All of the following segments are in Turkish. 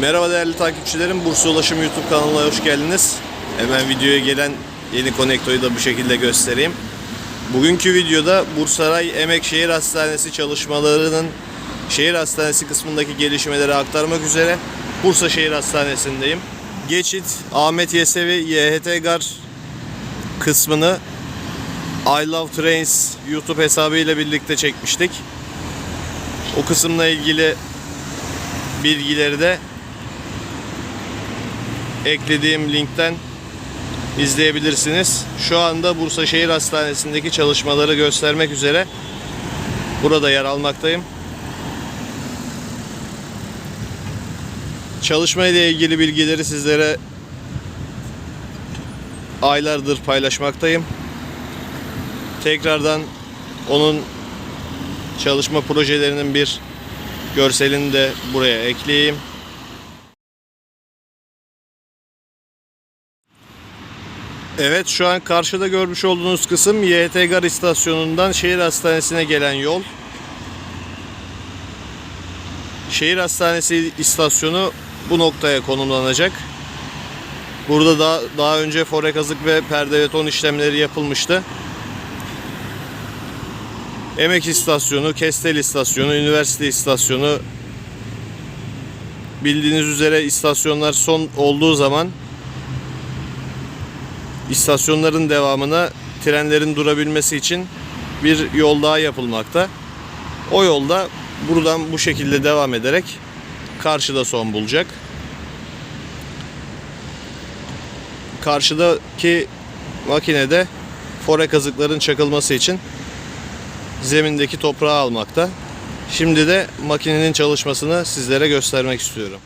Merhaba değerli takipçilerim. Bursa Ulaşım YouTube kanalına hoş geldiniz. Hemen videoya gelen yeni konektoyu da bu şekilde göstereyim. Bugünkü videoda Bursaray Emek Şehir Hastanesi çalışmalarının şehir hastanesi kısmındaki gelişmeleri aktarmak üzere Bursa Şehir Hastanesi'ndeyim. Geçit Ahmet Yesevi YHT Gar kısmını I Love Trains YouTube hesabı ile birlikte çekmiştik. O kısımla ilgili bilgileri de eklediğim linkten izleyebilirsiniz. Şu anda Bursa Şehir Hastanesi'ndeki çalışmaları göstermek üzere burada yer almaktayım. Çalışma ile ilgili bilgileri sizlere aylardır paylaşmaktayım. Tekrardan onun çalışma projelerinin bir görselini de buraya ekleyeyim. Evet şu an karşıda görmüş olduğunuz kısım YT Gar istasyonundan şehir hastanesine gelen yol. Şehir hastanesi istasyonu bu noktaya konumlanacak. Burada da daha önce fore kazık ve perde beton işlemleri yapılmıştı. Emek istasyonu, Kestel istasyonu, üniversite istasyonu bildiğiniz üzere istasyonlar son olduğu zaman istasyonların devamına trenlerin durabilmesi için bir yol daha yapılmakta. O yolda buradan bu şekilde devam ederek karşıda son bulacak. Karşıdaki makinede fore kazıkların çakılması için zemindeki toprağı almakta. Şimdi de makinenin çalışmasını sizlere göstermek istiyorum.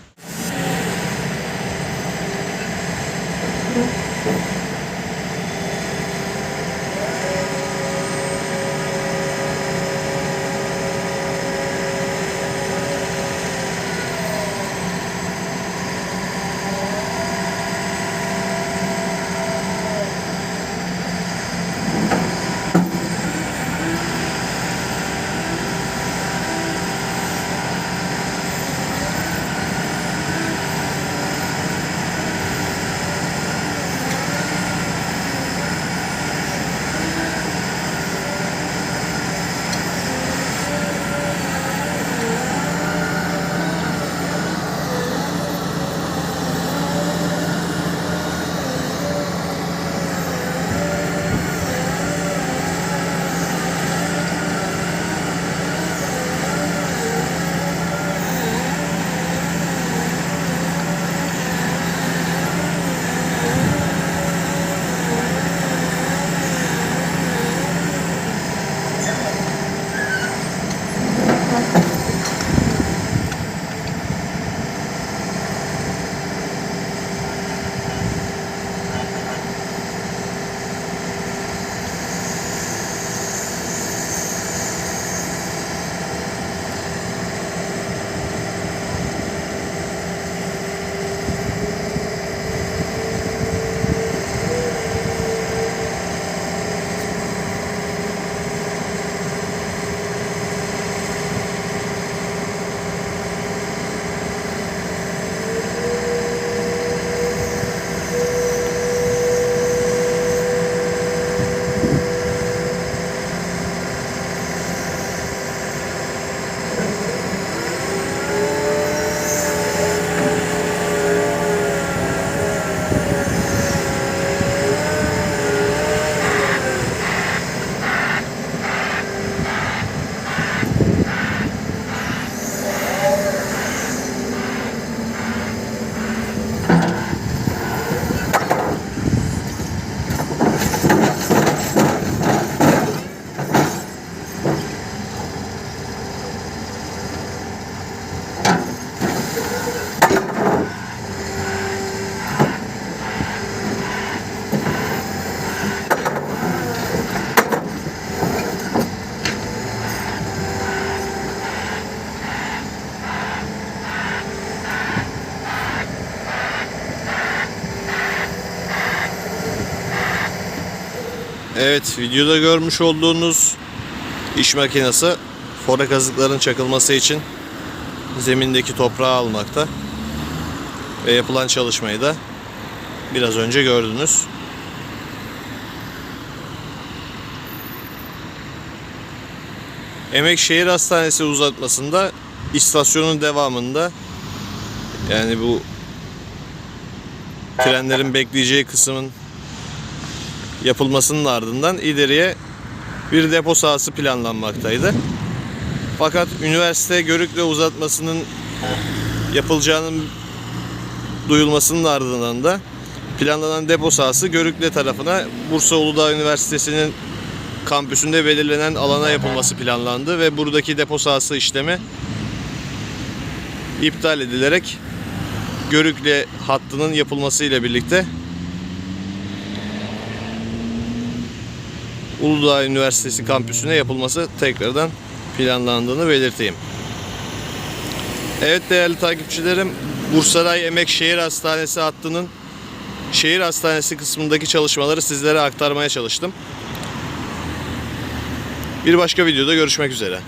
Evet videoda görmüş olduğunuz iş makinesi fore kazıkların çakılması için zemindeki toprağı almakta. ve yapılan çalışmayı da biraz önce gördünüz. Emekşehir Hastanesi uzatmasında istasyonun devamında yani bu trenlerin bekleyeceği kısmın yapılmasının ardından ileriye bir depo sahası planlanmaktaydı. Fakat üniversite Görükle uzatmasının yapılacağının duyulmasının ardından da planlanan depo sahası Görükle tarafına Bursa Uludağ Üniversitesi'nin kampüsünde belirlenen alana yapılması planlandı ve buradaki depo sahası işlemi iptal edilerek Görükle hattının yapılmasıyla birlikte Uludağ Üniversitesi kampüsüne yapılması tekrardan planlandığını belirteyim. Evet değerli takipçilerim, Bursaray Emek Şehir Hastanesi hattının şehir hastanesi kısmındaki çalışmaları sizlere aktarmaya çalıştım. Bir başka videoda görüşmek üzere.